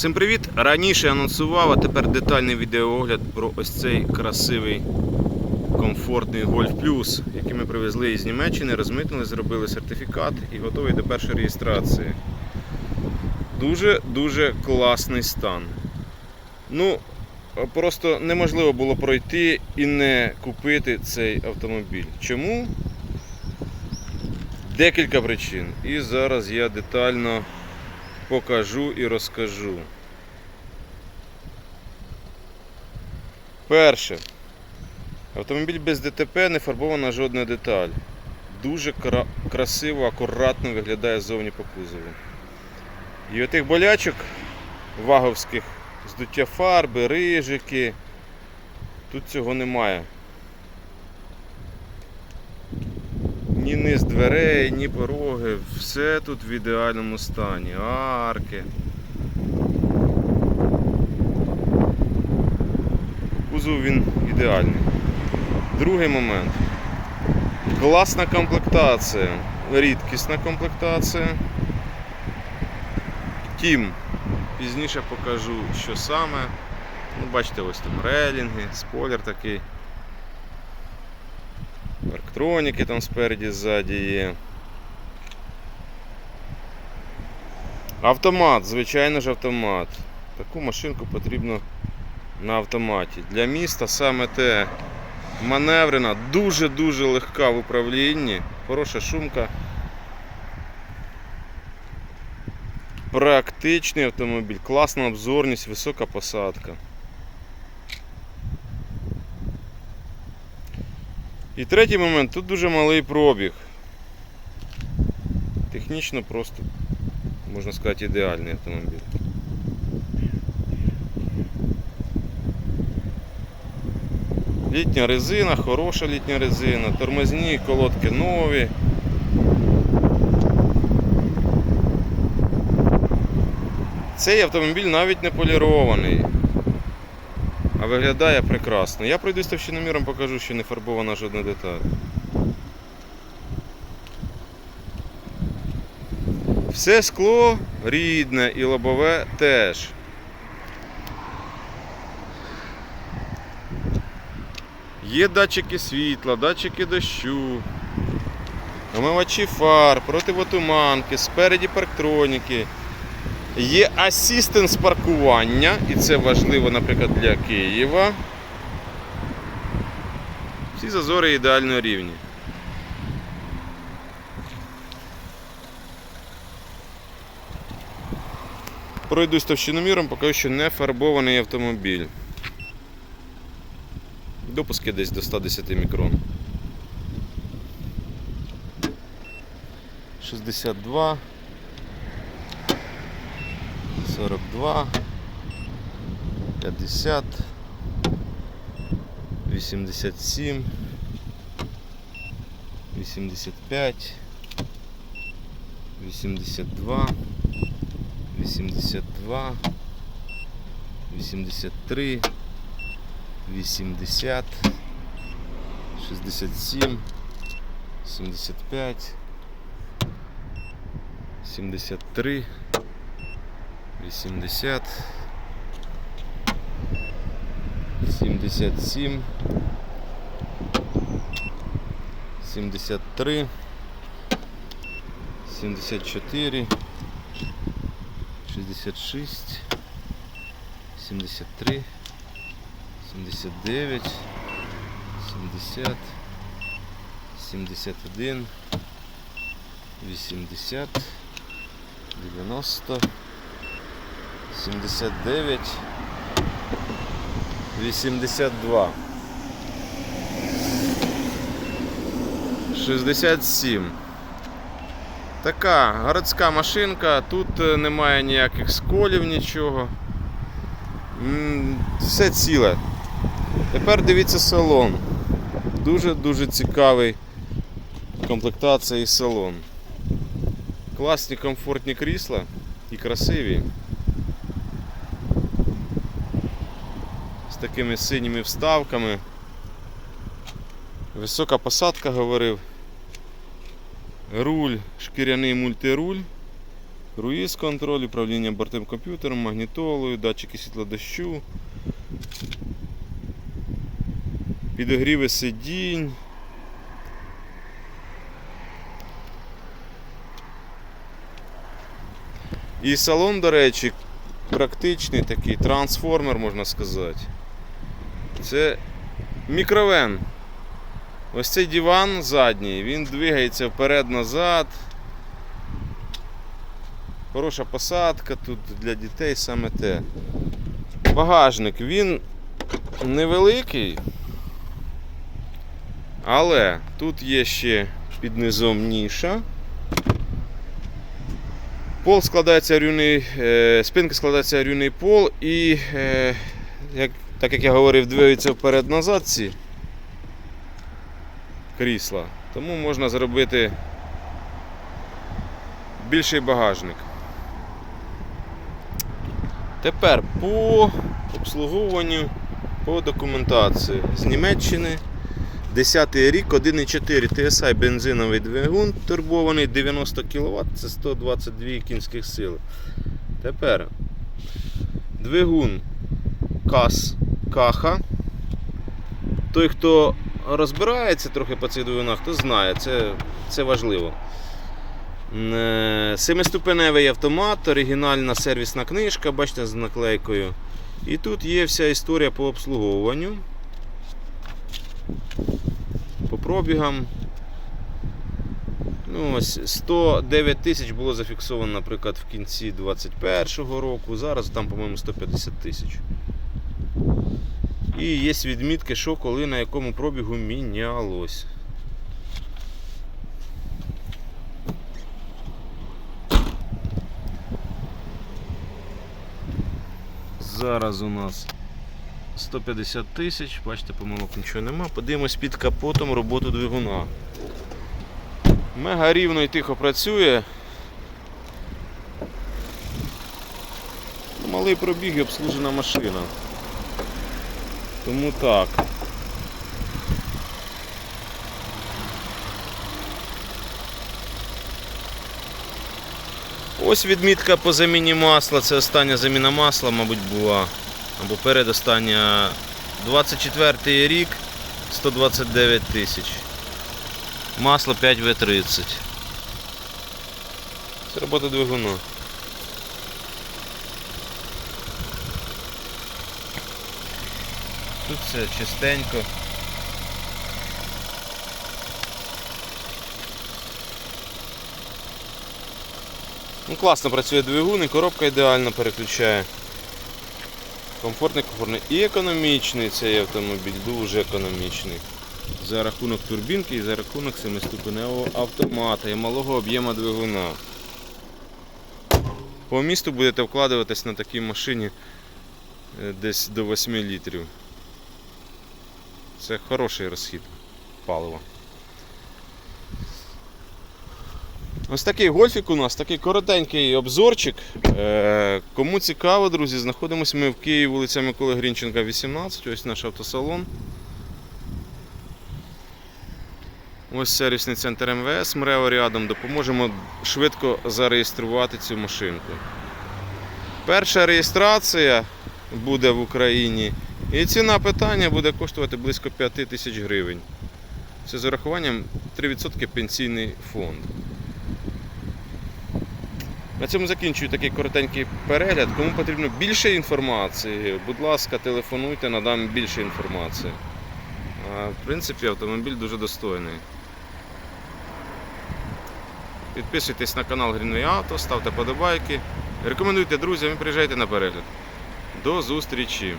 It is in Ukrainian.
Всім привіт! Раніше анонсував, а тепер детальний відеоогляд про ось цей красивий комфортний Golf Plus, який ми привезли із Німеччини, розмитнили, зробили сертифікат і готовий до першої реєстрації. Дуже-дуже класний стан. Ну, просто неможливо було пройти і не купити цей автомобіль. Чому? Декілька причин. І зараз я детально покажу і розкажу. Перше. Автомобіль без ДТП не фарбована жодна деталь. Дуже кра- красиво, акуратно виглядає ззовні по кузову. І отих болячок ваговських, здуття фарби, рижики. Тут цього немає. Ні низ дверей, ні пороги, все тут в ідеальному стані. Арки. Кузов він ідеальний. Другий момент. Класна комплектація. Рідкісна комплектація. Тім. Пізніше покажу, що саме. Ну, бачите, ось там релінги, спойлер такий. Парктроніки там спереді, ззаді є. Автомат, звичайно ж автомат. Таку машинку потрібно на автоматі. Для міста саме те маневрена, дуже-дуже легка в управлінні, хороша шумка. Практичний автомобіль, класна обзорність, висока посадка. І третій момент, тут дуже малий пробіг. Технічно просто, можна сказати, ідеальний автомобіль. Літня резина, хороша літня резина, тормозні колодки нові. Цей автомобіль навіть не полірований, виглядає прекрасно. Я пройдусь товщиноміром, покажу, що не фарбована жодна деталь. Все скло рідне і лобове теж. Є датчики світла, датчики дощу, омивачі фар, противотуманки, спереді парктроніки. Є асістенс паркування, і це важливо, наприклад, для Києва. Всі зазори ідеально рівні. Пройдусь товщиноміром, поки що не фарбований автомобіль. Допуски десь до 110 мікрон. 62 42 50 87 85 82 82 83 80 67 75 73 80 77 73 74 66 73 79 70 71 80 90 79 82 67 Така городська машинка, тут е, немає ніяких сколів, нічого. Все ціле. Тепер дивіться салон. Дуже-дуже цікавий комплектація і салон. Класні комфортні крісла і красиві. Такими синіми вставками. Висока посадка говорив. Руль, шкіряний мультируль. Круїз контроль, управління бортовим комп'ютером, магнітолою, датчики світлодощу, підогріви сидінь. І салон, до речі, практичний такий трансформер, можна сказати. Це мікровен. Ось цей диван задній, він двигається вперед-назад. Хороша посадка тут для дітей саме те. Багажник він невеликий, але тут є ще під низом ніша. Пол складається рівний, е, спинка складається рівний пол і, е, як, так як я говорив, двигаються вперед-назад ці крісла. Тому можна зробити більший багажник. Тепер по обслуговуванню по документації з Німеччини. 10 рік, 1,4 TSI бензиновий двигун турбований 90 кВт, це 122 кінських сили. Тепер двигун КАС Каха. Той, хто розбирається трохи по цих двигунах, то знає, це, це важливо. Е, Семиступеневий автомат, оригінальна сервісна книжка, бачите, з наклейкою. І тут є вся історія по обслуговуванню. По пробігам. Ну, ось 109 тисяч було зафіксовано, наприклад, в кінці 2021 року. Зараз там, по-моєму, 150 тисяч. І є відмітки, що коли на якому пробігу мінялось. Зараз у нас 150 тисяч, бачите, помилок нічого нема. Подивимось під капотом роботу двигуна. Мега рівно і тихо працює. Малий пробіг і обслужена машина. Тому так. Ось відмітка по заміні масла. Це остання заміна масла, мабуть, була. Або передостання 24 рік 129 тисяч. Масло 5В30. Це робота двигуна. Тут все чистенько. Ну, класно працює двигун і коробка ідеально переключає. Комфортний, комфортний і економічний цей автомобіль, дуже економічний. За рахунок турбінки і за рахунок семиступеневого автомата і малого об'єму двигуна. По місту будете вкладуватись на такій машині е, десь до 8 літрів. Це хороший розхід палива. Ось такий гольфік у нас, такий коротенький обзорчик. Е, Кому цікаво, друзі, знаходимося ми в Києві, вулиця Миколи Грінченка, 18, ось наш автосалон. Ось сервісний центр МВС, МРЕО рядом, допоможемо швидко зареєструвати цю машинку. Перша реєстрація буде в Україні і ціна питання буде коштувати близько 5 тисяч гривень. Це з урахуванням 3% пенсійний фонд. На цьому закінчую такий коротенький перегляд. Кому потрібно більше інформації, будь ласка, телефонуйте, надам більше інформації. В принципі, автомобіль дуже достойний. Підписуйтесь на канал Greenway Auto, ставте подобайки. Рекомендуйте друзям і приїжджайте на перегляд. До зустрічі!